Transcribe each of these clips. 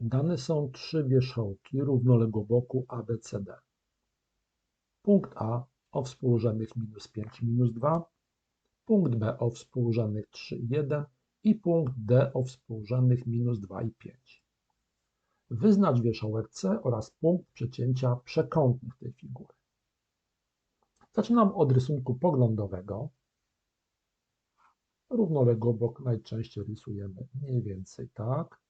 Dane są trzy wierzchołki równoległoboku ABCD. Punkt A o współrzędnych minus 5 i minus 2, punkt B o współrzędnych 3 i 1 i punkt D o współrzędnych minus 2 i 5. Wyznacz wierzchołek C oraz punkt przecięcia przekątnych tej figury. Zaczynam od rysunku poglądowego. Równoległobok najczęściej rysujemy mniej więcej tak.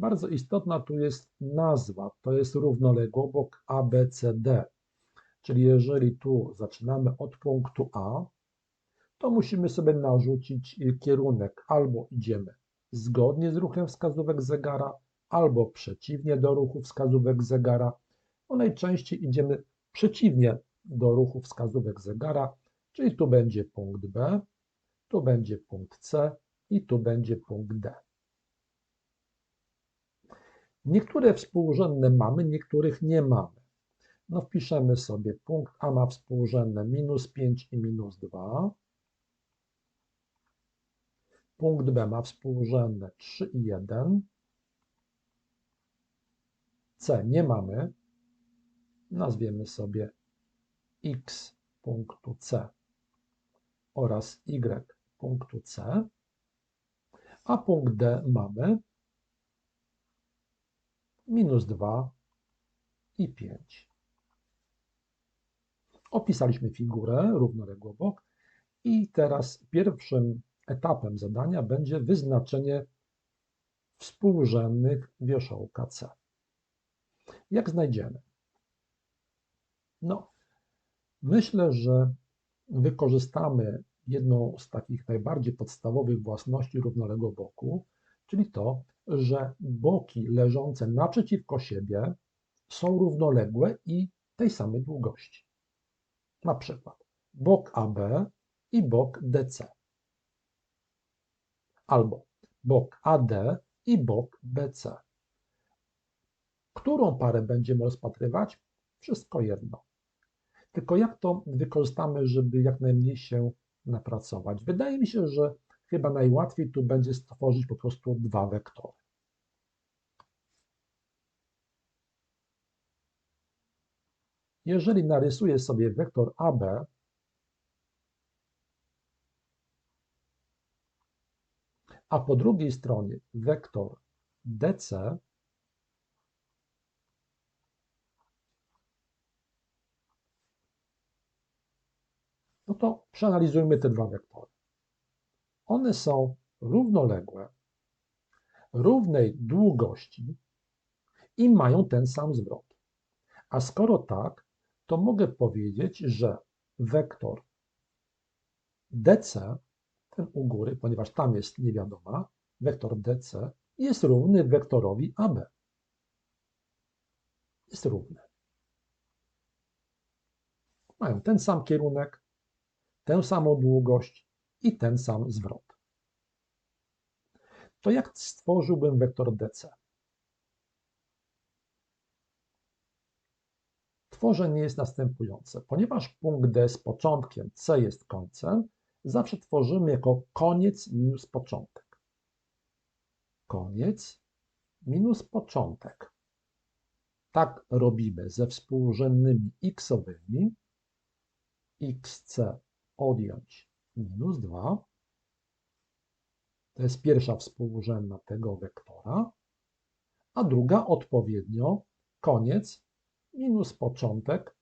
Bardzo istotna tu jest nazwa, to jest równoległobok ABCD. Czyli jeżeli tu zaczynamy od punktu A, to musimy sobie narzucić kierunek albo idziemy zgodnie z ruchem wskazówek zegara, albo przeciwnie do ruchu wskazówek zegara. No najczęściej idziemy przeciwnie do ruchu wskazówek zegara, czyli tu będzie punkt B, tu będzie punkt C i tu będzie punkt D. Niektóre współrzędne mamy, niektórych nie mamy. No wpiszemy sobie punkt A ma współrzędne minus 5 i minus 2. Punkt B ma współrzędne 3 i 1. C nie mamy. Nazwiemy sobie x punktu C oraz y punktu C. A punkt D mamy minus 2 i 5. Opisaliśmy figurę równoległobok i teraz pierwszym etapem zadania będzie wyznaczenie współrzędnych wierzchołka C. Jak znajdziemy? No, myślę, że wykorzystamy jedną z takich najbardziej podstawowych własności równoległoboku, czyli to, że boki leżące naprzeciwko siebie są równoległe i tej samej długości. Na przykład bok AB i bok DC. Albo bok AD i bok BC. Którą parę będziemy rozpatrywać? Wszystko jedno. Tylko jak to wykorzystamy, żeby jak najmniej się napracować? Wydaje mi się, że chyba najłatwiej tu będzie stworzyć po prostu dwa wektory. Jeżeli narysuję sobie wektor AB, a po drugiej stronie wektor DC, no to przeanalizujmy te dwa wektory. One są równoległe, równej długości i mają ten sam zwrot. A skoro tak, to mogę powiedzieć, że wektor DC, ten u góry, ponieważ tam jest niewiadoma, wektor DC jest równy wektorowi AB. Jest równy. Mają ten sam kierunek, tę samą długość i ten sam zwrot. To jak stworzyłbym wektor DC? Tworzenie jest następujące. Ponieważ punkt D jest początkiem, C jest końcem, zawsze tworzymy jako koniec minus początek. Koniec minus początek. Tak robimy ze współrzędnymi xowymi. xc odjąć minus 2. To jest pierwsza współrzędna tego wektora, a druga odpowiednio koniec minus początek,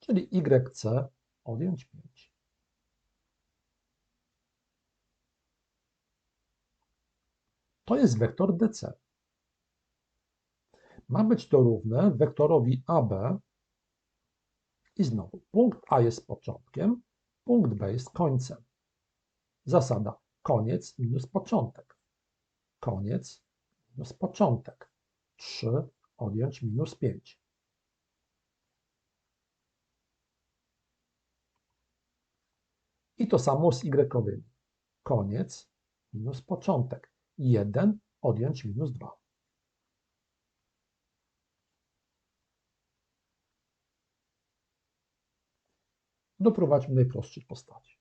czyli yc odjąć 5. To jest wektor DC. Ma być to równe wektorowi AB i znowu punkt A jest początkiem, punkt B jest końcem. Zasada koniec minus początek. Koniec minus początek. 3 odjąć minus 5. I to samo z y. Koniec minus początek. 1 odjąć minus 2. Doprowadźmy najprostszej postaci.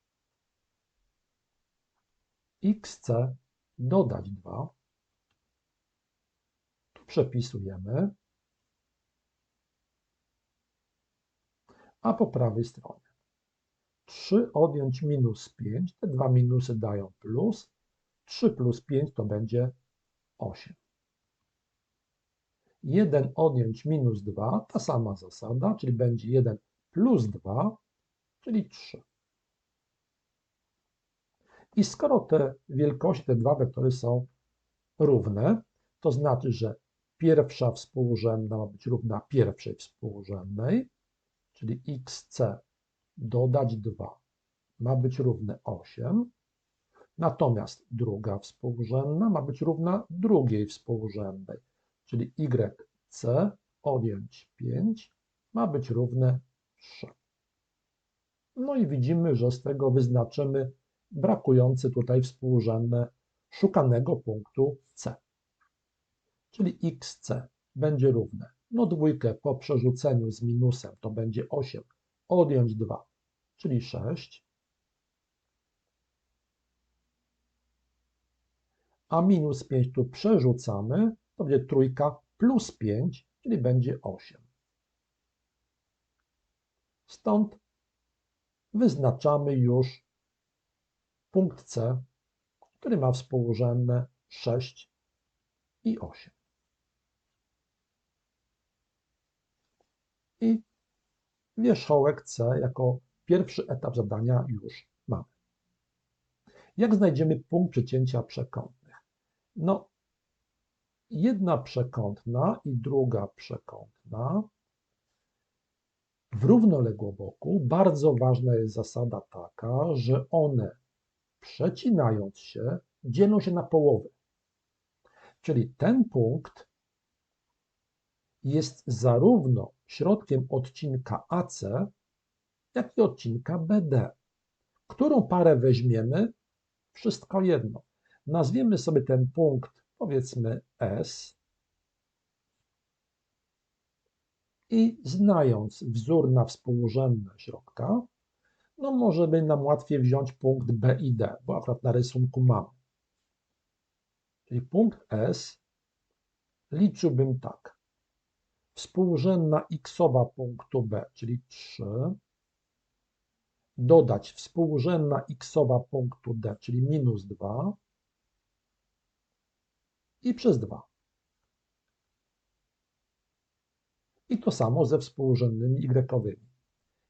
xc dodać 2 przepisujemy. A po prawej stronie 3 odjąć minus 5, te dwa minusy dają plus, 3 plus 5 to będzie 8. 1 odjąć minus 2, ta sama zasada, czyli będzie 1 plus 2, czyli 3. I skoro te wielkości, te dwa wektory są równe, to znaczy, że pierwsza współrzędna ma być równa pierwszej współrzędnej, czyli xc dodać 2 ma być równe 8, natomiast druga współrzędna ma być równa drugiej współrzędnej, czyli yc odjąć 5 ma być równe 3. No i widzimy, że z tego wyznaczymy brakujące tutaj współrzędne szukanego punktu C. Czyli xc będzie równe, no dwójkę po przerzuceniu z minusem to będzie 8, odjąć 2, czyli 6, a minus 5 tu przerzucamy, to będzie trójka plus 5, czyli będzie 8. Stąd wyznaczamy już punkt C, który ma współrzędne 6 i 8. I wierzchołek C jako pierwszy etap zadania już mamy. Jak znajdziemy punkt przecięcia przekątnych? No, jedna przekątna i druga przekątna w równoległoboku bardzo ważna jest zasada taka, że one przecinając się dzielą się na połowy. Czyli ten punkt jest zarówno środkiem odcinka AC, jak i odcinka BD. Którą parę weźmiemy? Wszystko jedno. Nazwiemy sobie ten punkt, powiedzmy S, i znając wzór na współrzędne środka, no może by nam łatwiej wziąć punkt B i D, bo akurat na rysunku mamy. Czyli punkt S liczyłbym tak. Współrzędna xowa punktu B, czyli 3, dodać współrzędna xowa punktu D, czyli minus 2 i przez 2. I to samo ze współrzędnymi y.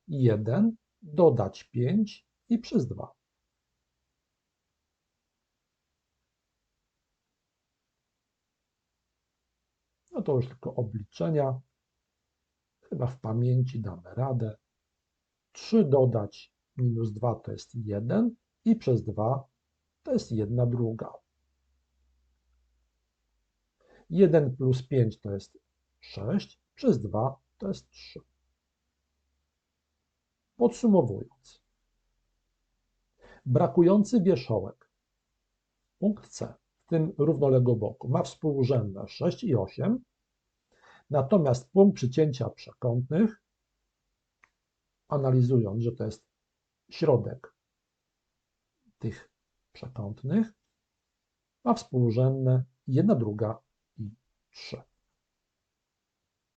1 dodać 5 i przez 2. No to już tylko obliczenia. Chyba w pamięci damy radę. 3 dodać minus 2 to jest 1 i przez 2 to jest 1 druga. 1 plus 5 to jest 6, przez 2 to jest 3. Podsumowując, brakujący wierzchołek, punkt C, w tym równolegoboku, ma współrzędne 6 i 8, natomiast punkt przycięcia przekątnych, analizując, że to jest środek tych przekątnych, ma współrzędne 1 druga i 3.